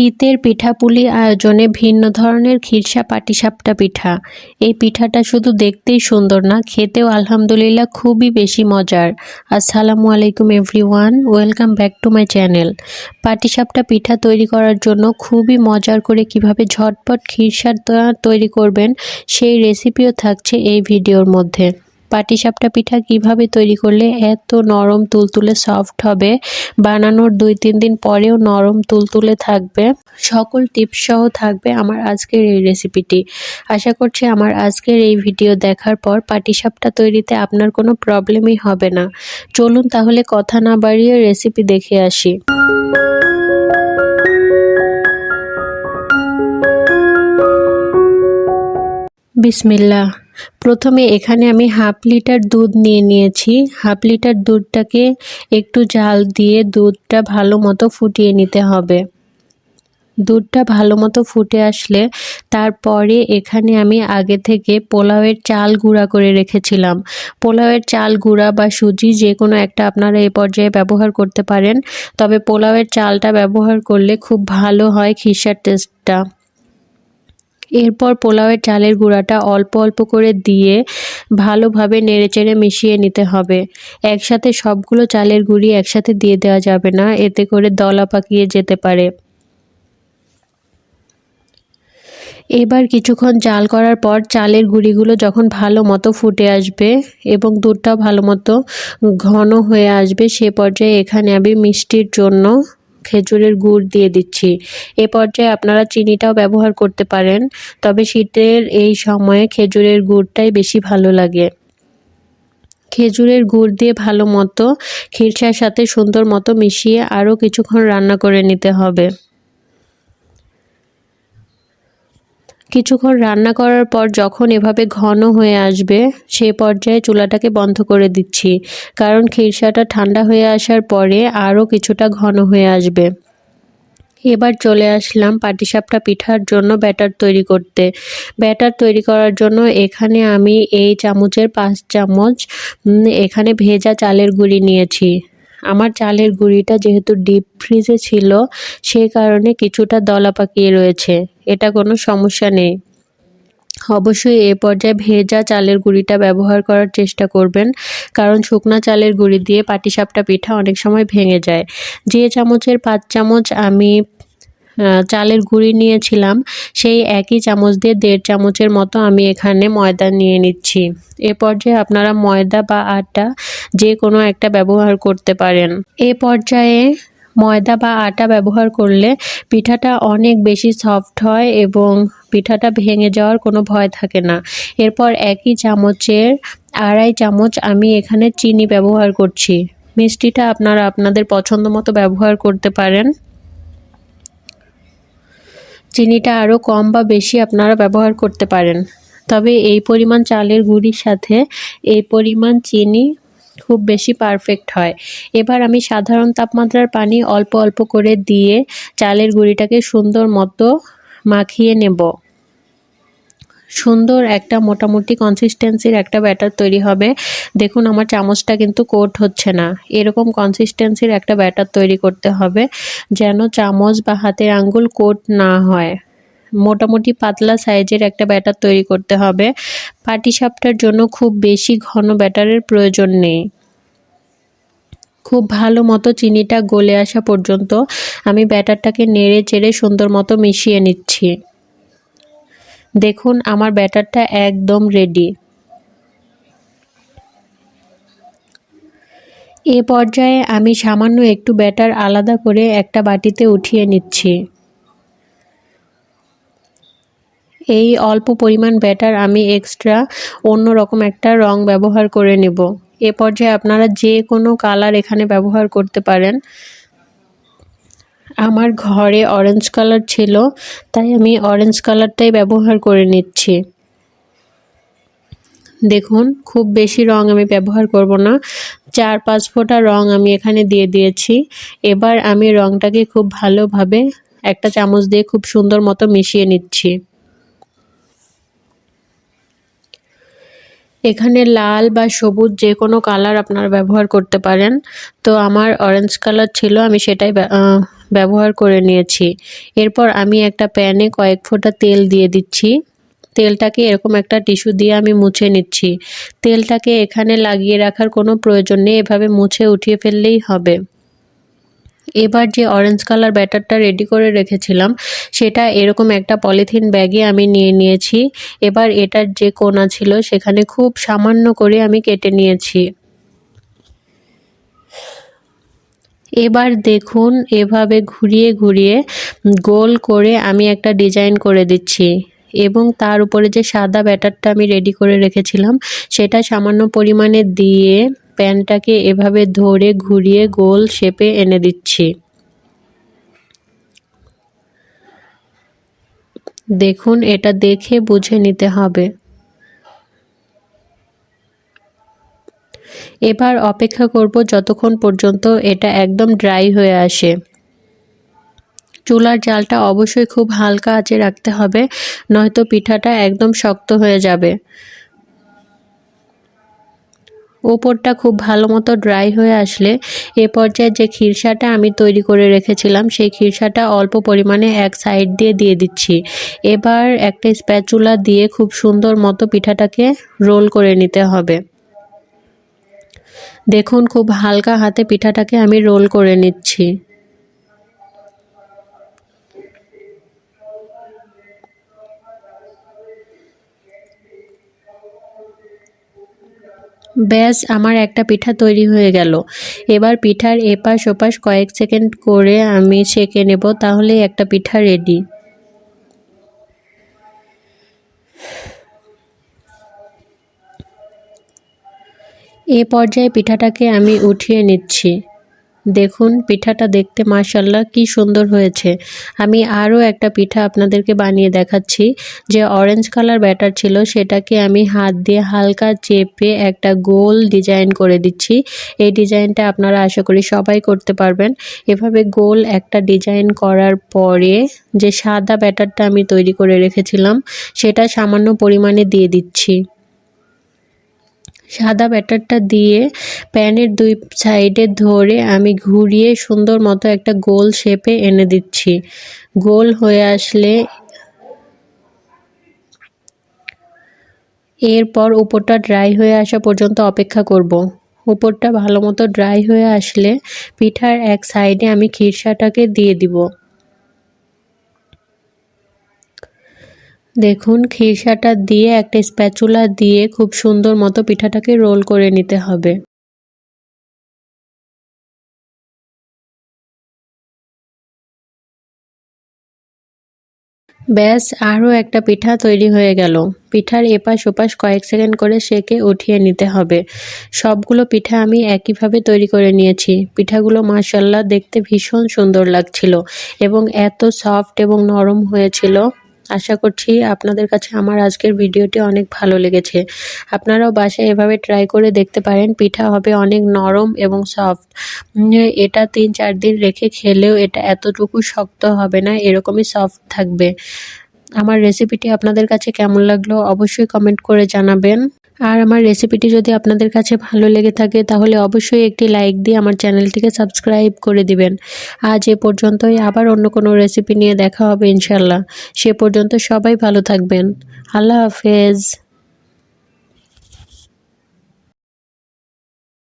শীতের পিঠাপুলি আয়োজনে ভিন্ন ধরনের খিরসা পাটিসাপটা পিঠা। এই পিঠাটা শুধু দেখতেই সুন্দর না, খেতেও আলহামদুলিল্লাহ খুবই বেশি মজার। আসসালামু আলাইকুম everyone, welcome back to my channel. পাটিসাপটা পিঠা তৈরি করার জন্য খুবই মজার করে কীভাবে ঝটপট খিরসা তৈরি করবেন সেই রেসিপিও থাকছে এই ভিডিওর মধ্যে। পাটিসাপটা পিঠা কীভাবে তৈরি করলে এত নরম তুলতুলে সফট হবে? বানানোর দুই, তিন দিন পরেও নরম তুলতুলে থাকবে। সকল টিপস সহ থাকবে আমার আজকের এই রেসিপিটি আশা করছি আমার আজকের এই ভিডিও দেখার পর পাটিসাপটা তৈরিতে আপনার কোনো প্রবলেমই হবে না। চলুন তাহলে কথা না বাড়িয়ে রেসিপি দেখে আসি। বিসমিল্লা প্রথমে এখানে আমি হাফ লিটার দুধ নিয়ে নিয়েছি। হাফ লিটার দুধটাকে একটু জাল দিয়ে দুধটা ভালো মতো ফুটিয়ে নিতে হবে। দুধটা ভালো মতো ফুটে আসলে তারপরে এখানে আমি আগে থেকে পোলাওয়ের চাল গুঁড়া করে রেখেছিলাম। পোলাওয়ের চাল গুঁড়া বা সুজি যে কোনো একটা আপনারা এই পর্যায়ে ব্যবহার করতে পারেন। তবে পোলাওয়ের চালটা ব্যবহার করলে খুব ভালো হয় খিসার টেস্টটা এরপর পোলাওয়ের চালের গুঁড়াটা অল্প অল্প করে দিয়ে ভালোভাবে নেড়েচেড়ে মিশিয়ে নিতে হবে। একসাথে সবগুলো চালের গুঁড়ি একসাথে দিয়ে দেওয়া যাবে না, এতে করে দলা পাকিয়ে যেতে পারে। এবার কিছুক্ষণ জাল করার পর চালের গুঁড়িগুলো যখন ভালো মতো ফুটে আসবে এবং দুধটাও ভালো মতো ঘন হয়ে আসবে, সে পর্যায়ে এখানে আমি মিষ্টির জন্য খেজুরের গুড় দিয়ে দিচ্ছি। এ পর্যায়ে আপনারা চিনিটাও ব্যবহার করতে পারেন, তবে শীতের এই সময়ে খেজুরের গুড়টাই বেশি ভালো লাগে। খেজুরের গুড় দিয়ে ভালো মতো খিরসার সাথে সুন্দর মতো মিশিয়ে আরও কিছুক্ষণ রান্না করে নিতে হবে। কিছুক্ষণ রান্না করার পর যখন এভাবে ঘন হয়ে আসবে, সে পর্যায়ে চুলাটাকে বন্ধ করে দিচ্ছি। কারণ খিরসাটা ঠান্ডা হয়ে আসার পরে আরও কিছুটা ঘন হয়ে আসবে। এবার চলে আসলাম পাটিসাপটা পিঠার জন্য ব্যাটার তৈরি করতে। ব্যাটার তৈরি করার জন্য এখানে আমি এই চামচের পাঁচ চামচ এখানে ভেজা চালের গুঁড়ি নিয়েছি। আমার চালের গুঁড়িটা যেহেতু ডিপ ফ্রিজে ছিল সেই কারণে কিছুটা দলা পাকিয়ে রয়েছে। এটা কোনো সমস্যা নেই। অবশ্যই এ পর্যায়ে ভেজা চালের গুঁড়িটা ব্যবহার করার চেষ্টা করবেন, কারণ শুকনা চালের গুঁড়ি দিয়ে পাটিসাপটা পিঠা অনেক সময় ভেঙে যায়। যে চামচের পাঁচ চামচ আমি চালের গুঁড়ি নিয়েছিলাম, সেই একই চামচ দিয়ে দেড় চামচের মতো আমি এখানে ময়দা নিয়ে নিচ্ছি। এ পর্যায়ে আপনারা ময়দা বা আটা যে কোনো একটা ব্যবহার করতে পারেন। এ পর্যায়ে ময়দা বা আটা ব্যবহার করলে পিঠাটা অনেক বেশি সফট হয় এবং পিঠাটা ভেঙে যাওয়ার কোনো ভয় থাকে না। এরপর একই চামচের আড়াই চামচ আমি এখানে চিনি ব্যবহার করছি। মিষ্টিটা আপনারা আপনাদের পছন্দ মতো ব্যবহার করতে পারেন। চিনিটা আরও কম বা বেশি আপনারা ব্যবহার করতে পারেন। তবে এই পরিমাণ চালের গুঁড়ির সাথে এই পরিমাণ চিনি খুব বেশি পারফেক্ট হয়। এবার আমি সাধারণ তাপমাত্রার পানি অল্প অল্প করে দিয়ে চালের গুঁড়িটাকে সুন্দর মতো মাখিয়ে নেব। সুন্দর একটা মোটামুটি কনসিস্টেন্সির একটা ব্যাটার তৈরি হবে। দেখুন, আমার চামচটা কিন্তু কোট হচ্ছে না। এরকম কনসিস্টেন্সির একটা ব্যাটার তৈরি করতে হবে, যেন চামচ বা হাতের আঙ্গুল কোট না হয়। মোটামুটি পাতলা সাইজের একটা ব্যাটার তৈরি করতে হবে। পাটিসাপটার জন্য খুব বেশি ঘন ব্যাটারের প্রয়োজন নেই। খুব ভালো মতো চিনিটা গলে আসা পর্যন্ত আমি ব্যাটারটাকে নেড়ে চেড়ে সুন্দর মতো মিশিয়ে নিচ্ছি। দেখুন, আমার ব্যাটারটা একদম রেডি এ পর্যায়ে আমি সামান্য একটু ব্যাটার আলাদা করে একটা বাটিতে উঠিয়ে নিচ্ছি। এই অল্প পরিমাণ ব্যাটার আমি এক্সট্রা অন্য রকম একটা রং ব্যবহার করে নেব। এ পর্যায়ে আপনারা যে কোনো কালার এখানে ব্যবহার করতে পারেন। আমার ঘরে অরেঞ্জ কালার ছিল, তাই আমি অরেঞ্জ কালারটাই ব্যবহার করে নিচ্ছি। দেখুন, খুব বেশি রং আমি ব্যবহার করব না। চার পাঁচ ফোঁটা রং আমি এখানে দিয়ে দিয়েছি। এবার আমি রংটাকে খুব ভালোভাবে একটা চামচ দিয়ে খুব সুন্দর মতো মিশিয়ে নিচ্ছি। এখানে লাল বা সবুজ যে কোনো কালার আপনারা ব্যবহার করতে পারেন। তো আমার অরেঞ্জ কালার ছিল, আমি সেটাই ব্যবহার করে নিয়েছি। এরপর আমি একটা প্যানে কয়েক ফোঁটা তেল দিয়ে দিচ্ছি। তেলটাকে এরকম একটা টিস্যু দিয়ে আমি মুছে নিচ্ছি। তেলটাকে এখানে লাগিয়ে রাখার কোনো প্রয়োজন নেই, এভাবে মুছে উঠিয়ে ফেললেই হবে। এবার যে অরেঞ্জ কালার ব্যাটারটা রেডি করে রেখেছিলাম, সেটা এরকম একটা পলিথিন ব্যাগে আমি নিয়ে নিয়েছি। এবার এটার যে কোনা ছিল, সেখানে খুব সামান্য করে আমি কেটে নিয়েছি। এবার দেখুন, এভাবে ঘুরিয়ে ঘুরিয়ে গোল করে আমি একটা ডিজাইন করে দিচ্ছি। এবং তার উপরে যে সাদা ব্যাটারটা আমি রেডি করে রেখেছিলাম, সেটা সামান্য পরিমাণে দিয়ে প্যানটাকে এভাবে ধরে ঘুরিয়ে গোল শেপে এনে দিচ্ছি। দেখুন, এটা দেখে বুঝে নিতে হবে। এবার অপেক্ষা করব যতক্ষণ পর্যন্ত এটা একদম ড্রাই হয়ে আসে। চুলার জালটা অবশ্যই খুব হালকা আঁচে রাখতে হবে, নয়তো পিঠাটা একদম শক্ত হয়ে যাবে। ওপরটা খুব ভালো মতো ড্রাই হয়ে আসলে এ পর্যায়ে যে খিরসাটা আমি তৈরি করে রেখেছিলাম, সেই খিরসাটা অল্প পরিমাণে এক সাইড দিয়ে দিয়ে দিচ্ছি। এবার একটা স্প্যাচুলা দিয়ে খুব সুন্দর মতো পিঠাটাকে রোল করে নিতে হবে। দেখুন, খুব হালকা হাতে পিঠাটাকে আমি রোল করে নিচ্ছি। ব্যাস, আমার একটা পিঠা তৈরি হয়ে গেল। এবার পিঠার এপাশ ওপাশ কয়েক সেকেন্ড করে আমি সেঁকে নেব, তাহলে একটা পিঠা রেডি এ পর্যায়ে পিঠাটাকে আমি উঠিয়ে নিচ্ছি। দেখুন, পিঠাটা দেখতে মাশাল্লাহ কি সুন্দর হয়েছে। আমি আরও একটা পিঠা আপনাদেরকে বানিয়ে দেখাচ্ছি। যে অরেঞ্জ কালার ব্যাটার ছিল, সেটাকে আমি হাত দিয়ে হালকা চেপে একটা গোল ডিজাইন করে দিচ্ছি। এই ডিজাইনটা আপনারা আশা করি সবাই করতে পারবেন। এভাবে গোল একটা ডিজাইন করার পরে যে সাদা ব্যাটারটা আমি তৈরি করে রেখেছিলাম, সেটা সামান্য পরিমাণে দিয়ে দিচ্ছি। সাদা ব্যাটারটা দিয়ে প্যানের দুই সাইডে ধরে আমি ঘুরিয়ে সুন্দর মতো একটা গোল শেপে এনে দিচ্ছি গোল হয়ে আসলে এরপর উপরটা ড্রাই হয়ে আসা পর্যন্ত অপেক্ষা করব। উপরটা ভালো মতো ড্রাই হয়ে আসলে পিঠার এক সাইডে আমি খিরসাটাকে দিয়ে দিব দেখুন খিরসাটা দিয়ে একটা স্প্যাচুলা দিয়ে খুব সুন্দর মতো পিঠাটাকে রোল করে নিতে হবে। ব্যাস, আরও একটা পিঠা তৈরি হয়ে গেল। পিঠার এপাশ ওপাশ কয়েক সেকেন্ড করে সেকে উঠিয়ে নিতে হবে। সবগুলো পিঠা আমি একইভাবে তৈরি করে নিয়েছি। পিঠাগুলো মাসাল্লাহ দেখতে ভীষণ সুন্দর লাগছিল এবং এত সফট এবং নরম হয়েছিল। আশা করছি আপনাদের কাছে আমার আজকের ভিডিওটি অনেক ভালো লেগেছে। আপনারাও বাসায় এভাবে ট্রাই করে দেখতে পারেন, পিঠা হবে অনেক নরম এবং সফট এটা তিন চার দিন রেখে খেলেও এটা এতটুকু শক্ত হবে না, এরকমই সফট থাকবে। আমার রেসিপিটি আপনাদের কাছে কেমন লাগল অবশ্যই কমেন্ট করে জানাবেন। আর আমার রেসিপিটি যদি আপনাদের কাছে ভালো লেগে থাকে, তাহলে অবশ্যই একটি লাইক দিয়ে আমার চ্যানেলটিকে সাবস্ক্রাইব করে দিবেন। আজ এ পর্যন্তই, আবার অন্য কোনো রেসিপি নিয়ে দেখা হবে ইনশাল্লাহ সে পর্যন্ত সবাই ভালো থাকবেন। আল্লাহ হাফেজ।